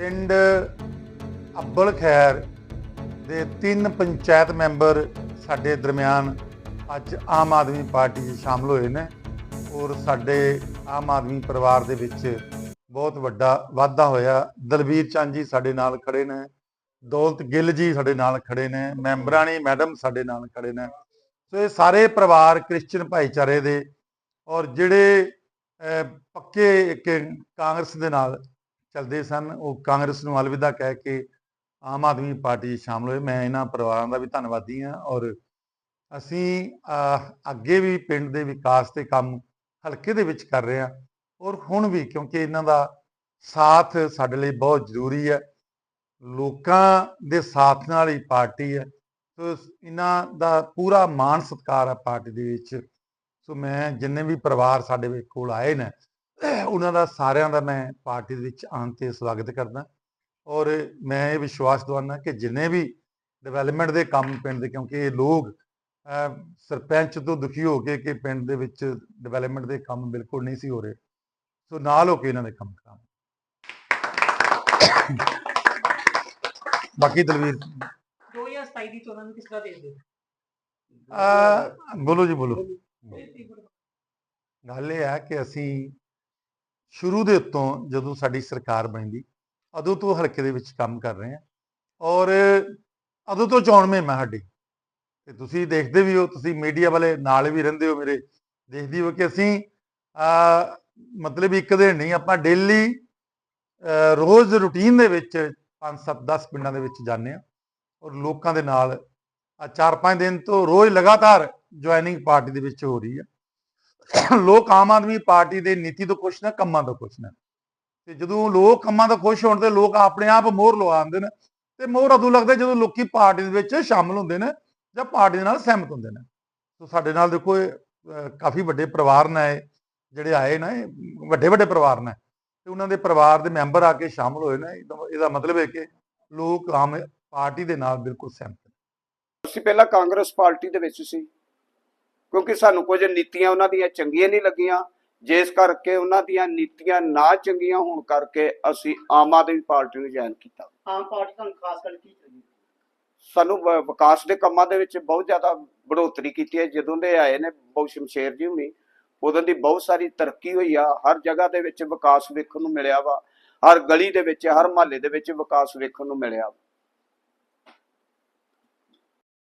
ਪਿੰਡ ਅੱਬਲ ਖੈਰ ਦੇ ਤਿੰਨ ਪੰਚਾਇਤ ਮੈਂਬਰ ਸਾਡੇ ਦਰਮਿਆਨ ਅੱਜ ਆਮ ਆਦਮੀ ਪਾਰਟੀ 'ਚ ਸ਼ਾਮਲ ਹੋਏ ਨੇ ਔਰ ਸਾਡੇ ਆਮ ਆਦਮੀ ਪਰਿਵਾਰ ਦੇ ਵਿੱਚ ਬਹੁਤ ਵੱਡਾ ਵਾਧਾ ਹੋਇਆ। ਦਲਬੀਰ ਚੰਦ ਜੀ ਸਾਡੇ ਨਾਲ ਖੜੇ ਨੇ, ਦੌਲਤ ਗਿੱਲ ਜੀ ਸਾਡੇ ਨਾਲ ਖੜੇ ਨੇ, ਮੈਂਬਰਾਣੀ ਮੈਡਮ ਸਾਡੇ ਨਾਲ ਖੜੇ ਨੇ। ਸੋ ਇਹ ਸਾਰੇ ਪਰਿਵਾਰ ਕ੍ਰਿਸਚੀਅਨ ਭਾਈਚਾਰੇ ਦੇ ਔਰ ਜਿਹੜੇ ਪੱਕੇ ਇੱਕ ਕਾਂਗਰਸ ਦੇ ਨਾਲ ਚੱਲਦੇ ਸਨ। ਉਹ ਕਾਂਗਰਸ ਨੂੰ ਅਲਵਿਦਾ ਕਹਿ ਕੇ ਆਮ ਆਦਮੀ ਪਾਰਟੀ 'ਚ ਸ਼ਾਮਲ ਹੋਏ। ਮੈਂ ਇਹਨਾਂ ਪਰਿਵਾਰਾਂ ਦਾ ਵੀ ਧੰਨਵਾਦੀ ਹਾਂ ਔਰ ਅਸੀਂ ਅੱਗੇ ਵੀ ਪਿੰਡ ਦੇ ਵਿਕਾਸ ਤੇ ਕੰਮ ਹਲਕੇ ਦੇ ਵਿੱਚ ਕਰ ਰਹੇ ਹਾਂ ਔਰ ਹੁਣ ਵੀ ਕਿਉਂਕਿ ਇਹਨਾਂ ਦਾ ਸਾਥ ਸਾਡੇ ਲਈ ਬਹੁਤ ਜ਼ਰੂਰੀ ਹੈ। ਲੋਕਾਂ ਦੇ ਸਾਥ ਨਾਲ ਹੀ ਪਾਰਟੀ ਹੈ। ਸੋ ਇਹਨਾਂ ਦਾ ਪੂਰਾ ਮਾਣ ਸਤਿਕਾਰ ਹੈ ਪਾਰਟੀ ਦੇ ਵਿੱਚ। ਸੋ ਮੈਂ ਜਿੰਨੇ ਵੀ ਪਰਿਵਾਰ ਸਾਡੇ ਕੋਲ ਆਏ ਨੇ ਉਹਨਾਂ ਦਾ ਸਾਰਿਆਂ ਦਾ ਮੈਂ ਪਾਰਟੀ ਦੇ ਵਿੱਚ ਆਉਣ ਤੇ ਸਵਾਗਤ ਕਰਦਾ। ਔਰ ਮੈਂ ਇਹ ਵਿਸ਼ਵਾਸ ਦਵਾਨਾ ਕਿ ਜਿੰਨੇ ਵੀ ਡਿਵੈਲਪਮੈਂਟ ਦੇ ਕੰਮ ਪਿੰਡ ਦੇ ਕਿਉਂਕਿ ਇਹ ਲੋਕ ਸਰਪੰਚ ਤੋਂ ਦੁਖੀ ਹੋ ਕੇ ਕਿ ਪਿੰਡ ਦੇ ਵਿੱਚ ਡਿਵੈਲਪਮੈਂਟ ਦੇ ਕੰਮ ਬਿਲਕੁਲ ਨਹੀਂ ਸੀ ਹੋ ਰਹੇ। ਸੋ ਨਾਲ ਹੋ ਕੇ ਇਹਨਾਂ ਦੇ ਕੰਮ ਕਰਾਂਗੇ। ਬਾਕੀ ਦਲਵੀਰ। 2027 ਦੀ ਚੋਣਾਂ ਨੂੰ ਕਿਸ ਤਰ੍ਹਾਂ ਦੇਖਦੇ ਹੋ? ਅਹ, ਬੋਲੋ ਜੀ ਬੋਲੋ। ਗੱਲ ਇਹ ਹੈ ਕਿ ਅਸੀਂ ਸ਼ੁਰੂ ਦੇ ਉੱਤੋਂ ਜਦੋਂ ਸਾਡੀ ਸਰਕਾਰ ਬਣਦੀ, ਉਦੋਂ ਤੋਂ ਹਲਕੇ ਦੇ ਵਿੱਚ ਕੰਮ ਕਰ ਰਹੇ ਹਾਂ ਔਰ ਉਦੋਂ ਤੋਂ ਚੋਣ ਮੈਂ ਸਾਡੀ। ਤੇ ਤੁਸੀਂ ਦੇਖਦੇ ਵੀ ਹੋ, ਤੁਸੀਂ ਮੀਡੀਆ ਵਾਲੇ ਨਾਲ ਵੀ ਰਹਿੰਦੇ ਹੋ ਮੇਰੇ, ਦੇਖਦੀ ਹੋ ਕਿ ਅਸੀਂ ਆ ਮਤਲਬ ਇੱਕ ਦਿਨ ਨਹੀਂ, ਆਪਾਂ ਡੇਲੀ ਰੋਜ਼ ਰੁਟੀਨ ਦੇ ਵਿੱਚ 5 7 10 ਪਿੰਡਾਂ ਦੇ ਵਿੱਚ ਜਾਂਦੇ ਹਾਂ ਔਰ ਲੋਕਾਂ ਦੇ ਨਾਲ ਆ 4-5 ਦਿਨ ਤੋਂ ਰੋਜ਼ ਲਗਾਤਾਰ ਜੁਆਇਨਿੰਗ ਪਾਰਟੀ ਦੇ ਵਿੱਚ ਹੋ ਰਹੀ ਆ ਲੋਕ ਆਮ ਆਦਮੀ ਪਾਰਟੀ ਦੇ ਨੀਤੀ ਤੋਂ ਖੁਸ਼ ਨੇ ਕੰਮਾਂ ਤੋਂ ਖੁਸ਼ ਨੇ। ਤੇ ਜਦੋਂ ਲੋਕ ਕੰਮਾਂ ਤੋਂ ਖੁਸ਼ ਹੋਣ ਤੇ ਲੋਕ ਆਪਣੇ ਆਪ ਮੋਹਰ ਲਵਾਉਂਦੇ ਨੇ ਤੇ ਮੋਹਰ ਉਦੋਂ ਲੱਗਦਾ ਜਦੋਂ ਲੋਕੀ ਪਾਰਟੀ ਦੇ ਵਿੱਚ ਸ਼ਾਮਲ ਹੁੰਦੇ ਨੇ ਜਾਂ ਪਾਰਟੀ ਦੇ ਨਾਲ ਸਹਿਮਤ ਹੁੰਦੇ ਨੇ। ਸੋ ਸਾਡੇ ਨਾਲ ਦੇਖੋ ਇਹ, ਕਾਫੀ ਵੱਡੇ ਪਰਿਵਾਰ ਨੇ ਜਿਹੜੇ ਆਏ ਨੇ ਵੱਡੇ ਵੱਡੇ ਪਰਿਵਾਰ ਨੇ। ਤੇ ਉਹਨਾਂ ਦੇ ਪਰਿਵਾਰ ਦੇ ਮੈਂਬਰ ਆ ਕੇ ਸ਼ਾਮਲ ਹੋਏ ਨੇ ਇਹਦਾ ਮਤਲਬ ਹੈ ਕਿ ਲੋਕ ਆਮ ਪਾਰਟੀ ਦੇ ਨਾਲ ਬਿਲਕੁਲ ਸਹਿਮਤ ਨੇ। ਅਸੀਂ ਪਹਿਲਾਂ ਕਾਂਗਰਸ ਪਾਰਟੀ ਦੇ ਵਿੱਚ ਸੀ। ਕਿਉਂਕਿ ਸਾਨੂੰ ਕੁਝ ਨੀਤੀਆਂ ਉਹਨਾਂ ਦੀਆਂ ਚੰਗੀਆਂ ਨਹੀਂ ਲੱਗੀਆਂ। ਜਿਸ ਕਰਕੇ ਉਹਨਾਂ ਦੀਆਂ ਨੀਤੀਆਂ ਨਾ ਚੰਗੀਆਂ ਹੋਣ ਕਰਕੇ ਅਸੀਂ ਆਮ ਆਦਮੀ ਪਾਰਟੀ ਨੂੰ ਜੁਆਇਨ ਕੀਤਾ। ਆਮ ਪਾਰਟੀ ਤੁਹਾਨੂੰ ਖਾਸ ਕਰਕੇ ਕੀ ਚਾਹੀਦੀ? ਸਾਨੂੰ ਵਿਕਾਸ ਦੇ ਕੰਮਾਂ ਦੇ ਵਿੱਚ ਬਹੁਤ ਜ਼ਿਆਦਾ ਬੜੋਤਰੀ ਕੀਤੀ ਹੈ। ਜਦੋਂ ਦੇ ਆਏ ਨੇ ਬਹੁ ਸ਼ਮਸ਼ੇਰ ਜੀ ਹੁਣੀ ਉਦੋਂ ਦੀ ਬਹੁਤ ਸਾਰੀ ਤਰੱਕੀ ਹੋਈ ਆ। ਹਰ ਜਗ੍ਹਾ ਦੇ ਵਿੱਚ ਵਿਕਾਸ ਵੇਖਣ ਨੂੰ ਮਿਲਿਆ ਵਾ। ਹਰ ਗਲੀ ਦੇ ਵਿੱਚ ਹਰ ਮਹੱਲੇ ਦੇ ਵਿੱਚ ਵਿਕਾਸ ਵੇਖਣ ਨੂੰ ਮਿਲਿਆ। ਵਾ।